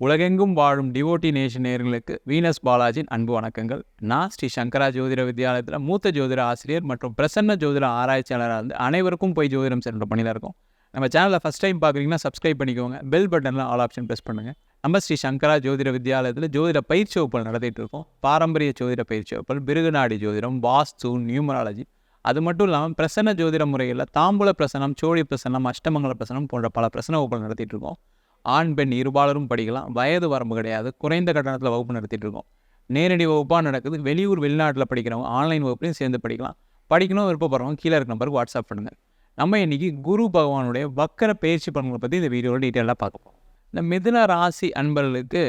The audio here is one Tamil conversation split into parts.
உலகெங்கும் வாழும் டிவோட்டி நேஷன் நேர்களுக்கு வீனஸ் பாலாஜின் அன்பு வணக்கங்கள். நான் ஸ்ரீ சங்கரா ஜோதிட வித்யாலயத்தில் மூத்த ஜோதிட ஆசிரியர் மற்றும் பிரசன்ன ஜோதிட ஆராய்ச்சியாளராக இருந்து அனைவருக்கும் போய் ஜோதிடம் சென்ற பணியில் இருக்கோம். நம்ம சேனலில் ஃபஸ்ட் டைம் பார்க்குறீங்கன்னா சப்ஸ்கிரைப் பண்ணிக்கோங்க. பெல் பட்டனில் ஆல் ஆப்ஷன் ப்ரெஸ் பண்ணுங்கள் நம்ம ஸ்ரீ சங்கரா ஜோதிட வித்யாலயத்தில் ஜோதிட பயிற்சி வகுப்புகள் நடத்திட்டு இருக்கோம். பாரம்பரிய ஜோதிட பயிற்சி வகுப்புகள் பிருகுநாடி ஜோதிடம் வாஸ்து நியூமராலஜி. அது மட்டும் இல்லாமல் பிரசன்ன ஜோதிட முறையில் தாம்பூல பிரசனம் சோழி பிரசனம் அஷ்டமங்கல பிரசனம் போன்ற பல பிரசன வகுப்புகள் நடத்திட்டு இருக்கோம். ஆண் பெண் இருபாலரும் படிக்கலாம். வயது வரம்பு கிடையாது. குறைந்த கட்டணத்தில் வகுப்பு நடத்திட்டு இருக்கோம். நேரடி வகுப்பாக நடக்குது. வெளியூர் வெளிநாட்டில் படிக்கிறவங்க ஆன்லைன் வகுப்புலையும் சேர்ந்து படிக்கலாம். படிக்கணும் விருப்பப்படுறவங்க கீழே இருக்க நம்பருக்கு வாட்ஸ்அப் பண்ணுங்கள் நம்ம இன்னைக்கு குரு பகவானுடைய வக்கர பயிற்சி பலன்களை பற்றி இந்த வீடியோவில் டீட்டெயிலாக பார்க்க போகிறோம் இந்த மிதுன ராசி அன்பர்களுக்கு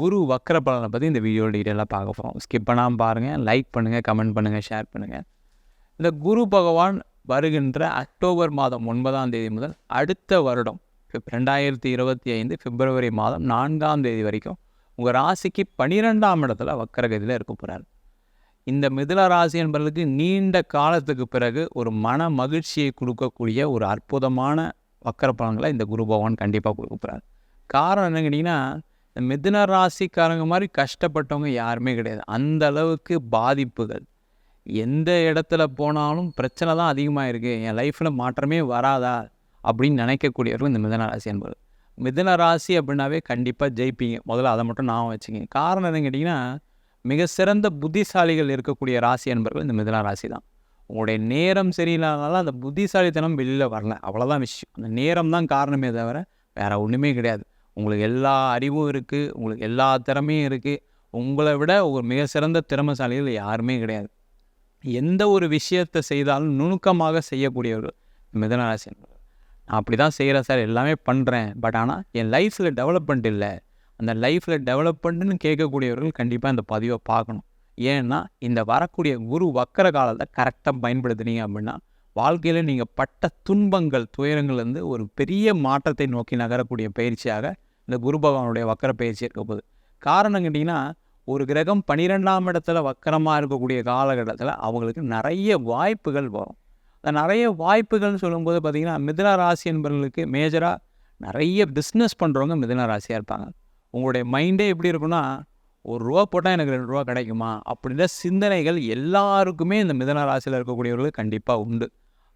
குரு வக்கர பலனை பற்றி இந்த வீடியோவில் டீட்டெயிலாக பார்க்க போகிறோம் ஸ்கிப் பண்ணாமல் பாருங்கள் லைக் பண்ணுங்கள் கமெண்ட் பண்ணுங்கள் ஷேர் பண்ணுங்கள் இந்த குரு பகவான் வருகின்ற அக்டோபர் மாதம் ஒன்பதாம் தேதி முதல் அடுத்த வருடம் ரெண்டாயிரத்தி இருபத்தி ஐந்து பிப்ரவரி மாதம் நான்காம் தேதி வரைக்கும் உங்கள் ராசிக்கு பன்னிரெண்டாம் இடத்துல வக்கரகதியில் இருக்க போகிறார் இந்த மிதில ராசி என்பதற்கு நீண்ட காலத்துக்கு பிறகு ஒரு மன மகிழ்ச்சியை கொடுக்கக்கூடிய ஒரு அற்புதமான வக்கர பலன்களை இந்த குரு பகவான் கண்டிப்பாக கொடுக்க போகிறார் காரணம் என்ன கேட்டிங்கன்னா இந்த மிதுன ராசிக்காரங்க மாதிரி கஷ்டப்பட்டவங்க யாருமே கிடையாது. அந்த அளவுக்கு பாதிப்புகள். எந்த இடத்துல போனாலும் பிரச்சனை தான் அதிகமாக இருக்குது என் லைஃப்பில் மாற்றமே வராதா? அப்படின்னு நினைக்கக்கூடியவர்கள் இந்த மிதன ராசி என்பது மிதன ராசி அப்படின்னாவே கண்டிப்பாக ஜெயிப்பீங்க. முதல்ல அதை மட்டும் நான் வச்சுக்கிங்க. காரணம் என்னன்னு கேட்டிங்கன்னா மிக சிறந்த புத்திசாலிகள் இருக்கக்கூடிய ராசி என்பர்கள் இந்த மிதன ராசி தான். உங்களுடைய நேரம் சரியில்லாதனால அந்த புத்திசாலித்தனம் வெளியில் வரல. அவ்வளோதான் விஷயம். அந்த நேரம் தான் காரணமே தவிர வேறு ஒன்றுமே கிடையாது. உங்களுக்கு எல்லா அறிவும் இருக்குது உங்களுக்கு எல்லா திறமையும் இருக்குது உங்களை விட ஒரு மிக சிறந்த திறமைசாலிகள் யாருமே கிடையாது. எந்த ஒரு விஷயத்தை செய்தாலும் நுணுக்கமாக செய்யக்கூடியவர்கள் மிதனராசி என்பது நான் அப்படி தான் செய்கிறேன் சார் எல்லாமே பண்ணுறேன் பட் ஆனால் என் லைஃப்பில் டெவலப்மெண்ட் இல்லை. அந்த லைஃப்பில் டெவலப்மெண்ட்டுன்னு கேட்கக்கூடியவர்கள் கண்டிப்பாக இந்த பதிவை பார்க்கணும். ஏன்னா இந்த வரக்கூடிய குரு வக்கர காலத்தை கரெக்டாக பயன்படுத்துனீங்க அப்படின்னா வாழ்க்கையில் நீங்கள் பட்ட துன்பங்கள் துயரங்கள்லேருந்து ஒரு பெரிய மாற்றத்தை நோக்கி நகரக்கூடிய பயிற்சியாக இந்த குரு பகவானுடைய வக்கர பயிற்சி இருக்க போகுது. காரணம் கேட்டிங்கன்னா ஒரு கிரகம் பன்னிரெண்டாம் இடத்துல வக்கரமாக இருக்கக்கூடிய காலகட்டத்தில் அவங்களுக்கு நிறைய வாய்ப்புகள் வரும். நிறைய வாய்ப்புகள்னு சொல்லும்போது பார்த்திங்கன்னா மிதுன ராசி என்பவர்களுக்கு மேஜராக நிறைய பிஸ்னஸ் பண்ணுறவங்க மிதுன ராசியாக இருப்பாங்க. உங்களுடைய மைண்டே எப்படி இருக்குன்னா ஒரு ரூபா போட்டால் எனக்கு ரெண்டு ரூபா கிடைக்குமா? அப்படின்ற சிந்தனைகள் எல்லாருக்குமே இந்த மிதன ராசியில் இருக்கக்கூடியவர்களுக்கு கண்டிப்பாக உண்டு.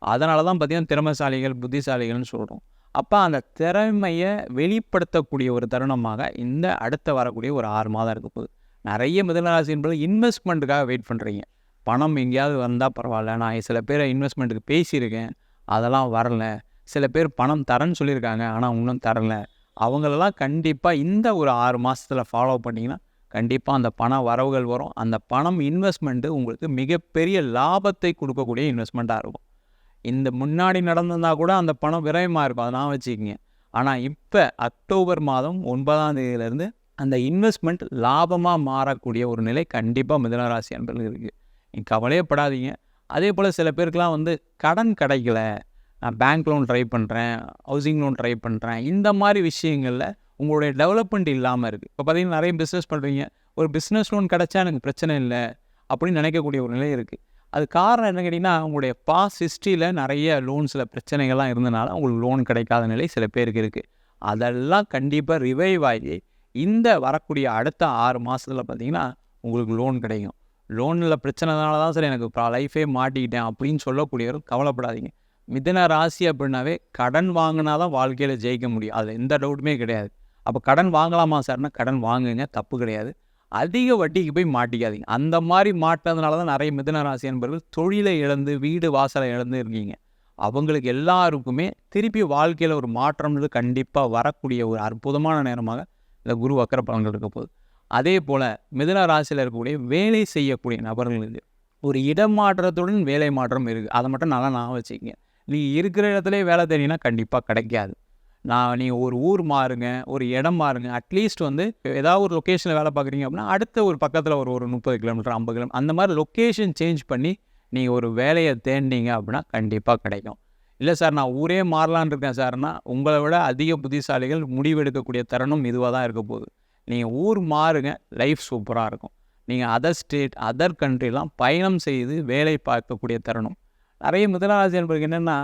அதனால தான் பார்த்திங்கன்னா திறமைசாலிகள் புத்திசாலிகள்னு சொல்கிறோம் அப்போ அந்த திறமையை வெளிப்படுத்தக்கூடிய ஒரு தருணமாக இந்த அடுத்த வரக்கூடிய ஒரு ஆறு மாதம் இருக்க போகுது. நிறைய மிதனராசி என்பது இன்வெஸ்ட்மெண்ட்டுக்காக வெயிட் பண்ணுறீங்க பணம் எங்கேயாவது வந்தால் பரவாயில்ல. நான் சில பேரை இன்வெஸ்ட்மெண்ட்டுக்கு பேசியிருக்கேன். அதெல்லாம் வரல. சில பேர் பணம் தரேன்னு சொல்லியிருக்காங்க. ஆனால் இன்னும் தரல. அவங்களெல்லாம் கண்டிப்பாக இந்த ஒரு ஆறு மாதத்தில் ஃபாலோ பண்ணிங்கன்னா கண்டிப்பாக அந்த பண வரவுகள் வரும். அந்த பணம் இன்வெஸ்ட்மெண்ட்டு உங்களுக்கு மிகப்பெரிய லாபத்தை கொடுக்கக்கூடிய இன்வெஸ்ட்மெண்ட்டாக இருக்கும். இந்த முன்னாடி நடந்திருந்தால் கூட அந்த பணம் விரயமாக இருக்கும். அதை நான் வச்சுக்கிங்க. ஆனால் இப்போ அக்டோபர் மாதம் ஒன்பதாம் தேதியிலேருந்து அந்த இன்வெஸ்ட்மெண்ட் லாபமாக மாறக்கூடிய ஒரு நிலை கண்டிப்பாக மிதனராசி அன்பர்கள் இருக்குது நீங்கள் கவலையே படாதீங்க. அதே போல் சில பேருக்கெலாம் வந்து கடன் கிடைக்கல. நான் பேங்க் லோன் ட்ரை பண்ணுறேன் ஹவுசிங் லோன் ட்ரை பண்ணுறேன் இந்த மாதிரி விஷயங்களில் உங்களுடைய டெவலப்மெண்ட் இல்லாமல் இருக்குது இப்போ பார்த்தீங்கன்னா நிறைய பிஸ்னஸ் பண்ணுறீங்க ஒரு பிஸ்னஸ் லோன் கிடச்சா எனக்கு பிரச்சனை இல்லை அப்படின்னு நினைக்கக்கூடிய ஒரு நிலை இருக்குது அது காரணம் என்ன கேட்டிங்கன்னா உங்களுடைய பாஸ் ஹிஸ்ட்ரியில் நிறைய லோன்ஸில் பிரச்சனைகள்லாம் இருந்தனால உங்களுக்கு லோன் கிடைக்காத நிலை சில பேருக்கு இருக்குது அதெல்லாம் கண்டிப்பாக ரிவைவ் ஆகி இந்த வரக்கூடிய அடுத்த ஆறு மாதத்தில் பார்த்தீங்கன்னா உங்களுக்கு லோன் கிடைக்கும். லோனில் பிரச்சனைனால தான் சார் எனக்கு லைஃபே மாட்டிக்கிட்டேன் அப்படின்னு சொல்லக்கூடியவர் கவலைப்படாதீங்க. மிதன ராசி அப்படின்னாவே கடன் வாங்கினா தான் வாழ்க்கையில் ஜெயிக்க முடியும். அதில் எந்த டவுட்டுமே கிடையாது. அப்போ கடன் வாங்கலாமா சார்னா கடன் வாங்குங்க தப்பு கிடையாது. அதிக வட்டிக்கு போய் மாட்டிக்காதீங்க. அந்த மாதிரி மாட்டினதுனால தான் நிறைய மிதன ராசி என்பவர்கள் தொழிலை இழந்து வீடு வாசலை இழந்து இருக்கீங்க. அவங்களுக்கு எல்லாருக்குமே திருப்பி வாழ்க்கையில் ஒரு மாற்றம்ன்றது கண்டிப்பாக வரக்கூடிய ஒரு அற்புதமான நேரமாக இந்த குரு வக்கர பலன்கள் இருக்க போகுது. அதே போல் மிதுன ராசியில் இருக்கக்கூடிய வேலை செய்யக்கூடிய நபர்களுக்கு ஒரு இடமாற்றத்துடன் வேலை மாற்றம் இருக்குது அதை மட்டும் நல்லா நான் வச்சுக்கங்க. நீ இருக்கிற இடத்துல வேலை தேடினா கண்டிப்பாக கிடைக்காது. நான் நீங்கள் ஒரு ஊர் மாறுங்க ஒரு இடம் மாறுங்க. அட்லீஸ்ட் வந்து ஏதாவது ஒரு லொக்கேஷனில் வேலை பார்க்குறீங்க அப்படின்னா அடுத்த ஒரு பக்கத்தில் ஒரு ஒரு முப்பது கிலோமீட்டர் ஐம்பது கிலோமீட்டர் அந்த மாதிரி லொக்கேஷன் சேஞ்ச் பண்ணி நீங்கள் ஒரு வேலையை தேடினீங்க அப்படின்னா கண்டிப்பாக கிடைக்கும். இல்லை சார் நான் ஊரே மாறலான் இருக்கேன் சார்னா உங்களை விட அதிக புத்திசாலிகள் முடிவெடுக்கக்கூடிய தருணம் இதுவாக தான் இருக்க போகுது. நீங்கள் ஊர் மாறுங்க லைஃப் சூப்பராக இருக்கும். நீங்கள் அதர் ஸ்டேட் அதர் கண்ட்ரிலாம் பயணம் செய்து வேலை பார்க்கக்கூடிய தருணம். நிறைய முதலாளி என்பதுக்கு என்னென்னா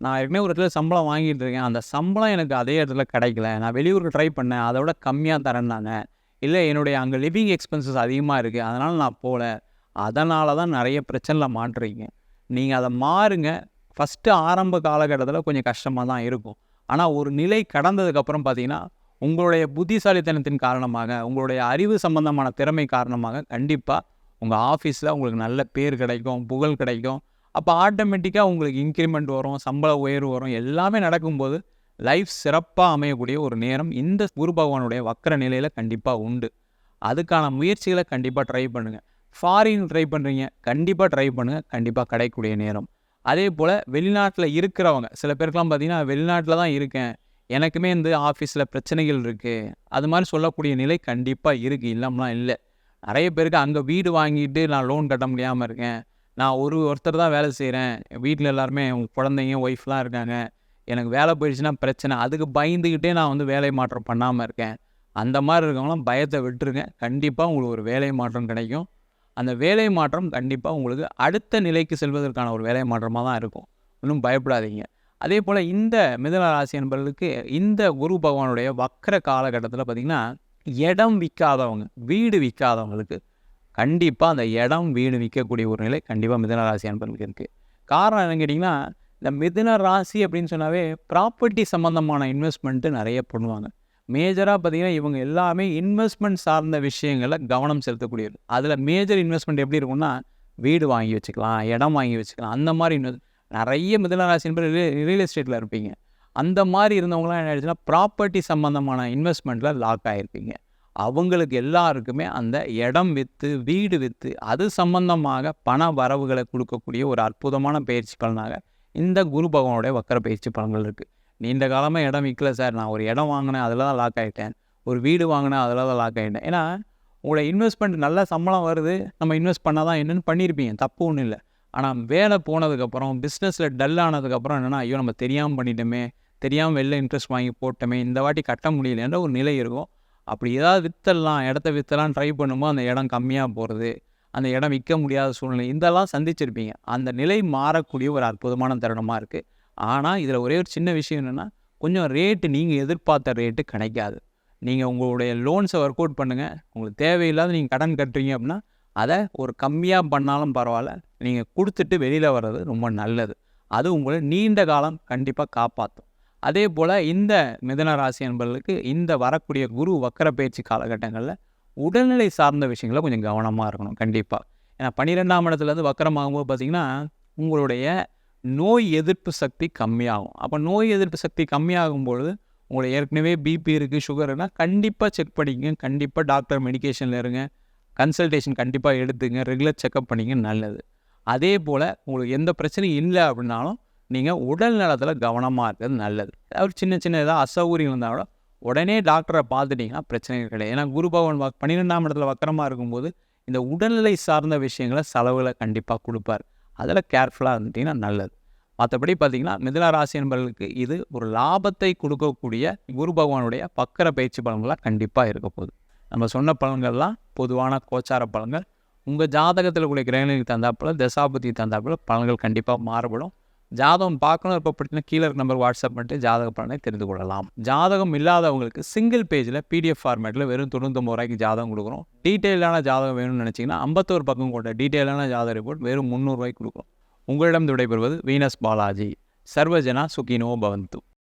நான் ஏற்கனவே ஒரு இடத்துல சம்பளம் வாங்கிட்டு இருக்கேன். அந்த சம்பளம் எனக்கு அதே இடத்துல கிடைக்கல. நான் வெளியூருக்கு ட்ரை பண்ணேன். அதை விட கம்மியாக தரேன்னாங்க இல்லை என்னுடைய அங்கே லிவிங் எக்ஸ்பென்சஸ் அதிகமாக இருக்குது அதனால் நான் போகல. அதனால தான் நிறைய பிரச்சனையில் மாட்டுறீங்க. நீங்கள் அதை மாறுங்க. ஃபஸ்ட்டு ஆரம்ப காலகட்டத்தில் கொஞ்சம் கஷ்டமாக தான் இருக்கும். ஆனால் ஒரு நிலை கடந்ததுக்கப்புறம் பார்த்தீங்கன்னா உங்களுடைய புத்திசாலித்தனத்தின் காரணமாக உங்களுடைய அறிவு சம்பந்தமான திறமை காரணமாக கண்டிப்பாக உங்கள் ஆஃபீஸில் உங்களுக்கு நல்ல பேர் கிடைக்கும் புகழ் கிடைக்கும். அப்போ ஆட்டோமேட்டிக்காக உங்களுக்கு இன்க்ரிமெண்ட் வரும் சம்பள உயர்வு வரும் எல்லாமே நடக்கும்போது லைஃப் சிறப்பாக அமையக்கூடிய ஒரு நேரம் இந்த குரு பகவானுடைய வக்கர நிலையில் கண்டிப்பாக உண்டு. அதுக்கான முயற்சிகளை கண்டிப்பாக ட்ரை பண்ணுங்கள் ஃபாரின் ட்ரை பண்ணுறீங்க கண்டிப்பாக ட்ரை பண்ணுங்கள் கண்டிப்பாக கிடைக்கக்கூடிய நேரம். அதே போல் வெளிநாட்டில் இருக்கிறவங்க சில பேருக்கெலாம் பார்த்தீங்கன்னா வெளிநாட்டில் தான் இருக்கேன். எனக்குமே இந்த ஆஃபீஸில் பிரச்சனைகள் இருக்குது அது மாதிரி சொல்லக்கூடிய நிலை கண்டிப்பாக இருக்குது இல்லாமலாம் இல்லை. நிறைய பேருக்கு அங்கே வீடு வாங்கிட்டு நான் லோன் கட்ட முடியாமல் இருக்கேன். நான் ஒரு ஒருத்தர் தான் வேலை செய்கிறேன் வீட்டில் எல்லாருமே குழந்தைங்க ஒய்ஃப்லாம் இருக்காங்க. எனக்கு வேலை போயிடுச்சுன்னா பிரச்சனை. அதுக்கு பயந்துக்கிட்டே நான் வந்து வேலை மாற்றம் பண்ணாமல் இருக்கேன். அந்த மாதிரி இருக்கவங்களாம் பயத்தை விட்டுருங்க. கண்டிப்பாக உங்களுக்கு ஒரு வேலை மாற்றம் கிடைக்கும். அந்த வேலை மாற்றம் கண்டிப்பாக உங்களுக்கு அடுத்த நிலைக்கு செல்வதற்கான ஒரு வேலை மாற்றமாக தான் இருக்கும். ஒன்றும் பயப்படாதீங்க. அதே போல் இந்த மிதன ராசி என்பவர்களுக்கு இந்த குரு பகவானுடைய வக்கர காலகட்டத்தில் பார்த்திங்கன்னா இடம் விற்காதவங்க வீடு விற்காதவங்களுக்கு கண்டிப்பாக அந்த இடம் வீடு விற்கக்கூடிய ஒரு நிலை கண்டிப்பாக மிதன ராசி என்பவர்களுக்கு இருக்குது காரணம் என்னன்னு கேட்டிங்கன்னா இந்த மிதன ராசி அப்படின்னு சொன்னாவே ப்ராப்பர்ட்டி சம்மந்தமான இன்வெஸ்ட்மெண்ட்டு நிறைய பண்ணுவாங்க. மேஜராக பார்த்தீங்கன்னா இவங்க எல்லாமே இன்வெஸ்ட்மெண்ட் சார்ந்த விஷயங்களில் கவனம் செலுத்தக்கூடியது அதில் மேஜர் இன்வெஸ்ட்மெண்ட் எப்படி இருக்கும்னா வீடு வாங்கி வச்சுக்கலாம் இடம் வாங்கி வச்சுக்கலாம் அந்த மாதிரி இன்வெஸ்ட் நிறைய மிதன ராசி ரியல் எஸ்டேட்டில் இருப்பீங்க. அந்த மாதிரி இருந்தவங்களாம் என்ன ஆயிடுச்சுன்னா ப்ராப்பர்ட்டி சம்மந்தமான இன்வெஸ்ட்மெண்ட்டில் லாக் ஆகிருப்பீங்க அவங்களுக்கு எல்லாருக்குமே அந்த இடம் விற்று வீடு விற்று அது சம்பந்தமாக பண வரவுகளை கொடுக்கக்கூடிய ஒரு அற்புதமான பயிற்சி பலனாக இந்த குரு பகவானுடைய வக்கர பயிற்சி பலன்கள் இருக்குது நீண்ட காலமாக இடம் விற்கல சார். நான் ஒரு இடம் வாங்கினேன் அதில் தான் லாக் ஆகிட்டேன் ஒரு வீடு வாங்கினேன் அதில் தான் லாக் ஆகிட்டேன் ஏன்னா உங்களோட இன்வெஸ்ட்மெண்ட் நல்ல சம்பளம் வருது. நம்ம இன்வெஸ்ட் பண்ணால் தான் என்னென்னு பண்ணியிருப்பீங்க தப்பு ஒன்றும் இல்லை. ஆனால் வேலை போனதுக்கப்புறம் பிஸ்னஸில் டல் ஆனதுக்கப்புறம் என்னென்னா ஐயோ நம்ம தெரியாமல் பண்ணிட்டோமே தெரியாமல் வெளில இன்ட்ரெஸ்ட் வாங்கி போட்டோமே இந்த வாட்டி கட்ட முடியலன்ற ஒரு நிலை இருக்கும். அப்படி ஏதாவது வித்தரலாம் இடத்த வித்தலாம் ட்ரை பண்ணும்போது அந்த இடம் கம்மியாக போகிறது அந்த இடம் விற்க முடியாத சூழ்நிலை இதெல்லாம் சந்திச்சிருப்பீங்க. அந்த நிலை மாறக்கூடிய ஒரு அற்புதமான தருணமாக இருக்குது ஆனால் இதில் ஒரே ஒரு சின்ன விஷயம் என்னென்னா கொஞ்சம் ரேட்டு நீங்கள் எதிர்பார்த்த ரேட்டு கிடைக்காது. நீங்கள் உங்களுடைய லோன்ஸை ஒர்க் அவுட் பண்ணுங்கள் உங்களுக்கு தேவையில்லாத நீங்கள் கடன் கட்டுறீங்க அப்படின்னா அதை ஒரு கம்மியாக பண்ணாலும் பரவாயில்ல. நீங்கள் கொடுத்துட்டு வெளியில் வர்றது ரொம்ப நல்லது. அது உங்களை நீண்ட காலம் கண்டிப்பாக காப்பாற்றும் அதே போல் இந்த மிதன ராசி என்பவர்களுக்கு இந்த வரக்கூடிய குரு வக்கர பயிற்சி காலகட்டங்களில் உடல்நிலை சார்ந்த விஷயங்கள கொஞ்சம் கவனமாக இருக்கணும் கண்டிப்பாக ஏன்னா பன்னிரெண்டாம் இடத்துலேருந்து வக்கரமாகும்போது பார்த்திங்கன்னா உங்களுடைய நோய் எதிர்ப்பு சக்தி கம்மியாகும். அப்போ நோய் எதிர்ப்பு சக்தி கம்மியாகும் பொழுது உங்களுக்கு ஏற்கனவே பிபி இருக்குது சுகருன்னா கண்டிப்பாக செக் பண்ணிக்கங்க. கண்டிப்பாக டாக்டர் மெடிக்கேஷனில் இருங்க. கன்சல்டேஷன் கண்டிப்பாக எடுத்துங்க ரெகுலர் செக்கப் பண்ணிங்க நல்லது. அதே போல் உங்களுக்கு எந்த பிரச்சனையும் இல்லை அப்படின்னாலும் நீங்கள் உடல் நலத்தில் கவனமாக இருக்கிறது நல்லது. ஒரு சின்ன சின்ன ஏதாவது அசௌகரியம் இருந்தால் கூட உடனே டாக்டரை பார்த்துட்டிங்கன்னா பிரச்சனை கிடையாது. ஏன்னா குரு பகவான் வக் பன்னிரெண்டாம் இடத்துல வக்கரமாக இருக்கும்போது இந்த உடல்நிலை சார்ந்த விஷயங்களை செலவுகளை கண்டிப்பாக கொடுப்பார். அதில் கேர்ஃபுல்லாக இருந்துட்டிங்கன்னா நல்லது. மற்றபடி பார்த்திங்கன்னா மிதுன ராசி என்பவர்களுக்கு இது ஒரு லாபத்தை கொடுக்கக்கூடிய குரு பகவானுடைய பக்கர பயிற்சி பலன்களாக கண்டிப்பாக இருக்க போகுது. நம்ம சொன்ன பலன்கள்லாம் பொதுவான கோச்சார பலன்கள். உங்கள் ஜாதகத்தில் கூடிய கிரகணிக்கு தந்தாப்பில் தசாபதி தந்தாப்பில் பலன்கள் கண்டிப்பாக மாறுபடும். ஜாதகம் பார்க்கணும் இப்போ பார்த்தீங்கன்னா கீழே இருக்க நம்பர் வாட்ஸ்அப் பண்ணிட்டு ஜாதக பலனை தெரிந்து கொள்ளலாம். ஜாதகம் இல்லாதவங்களுக்கு சிங்கிள் பேஜில் பிடிஎஃப் ஃபார்மேட்டில் வெறும் தொண்ணூத்தொம்பது ரூபாய்க்கு ஜாதகம் கொடுக்குறோம் டீட்டெயிலான ஜாதகம் வேணும்னு நினச்சிங்கன்னா ஐம்பத்தோரு பக்கம் கொண்ட டீட்டெயிலான ஜாதக ரிப்போர்ட் வெறும் முந்நூறுரூவாய்க்கு கொடுக்குறோம் உங்களிடம் விடைபெறுவது வீனஸ் பாலாஜி. சர்வஜனா சுகினோ பவந்து.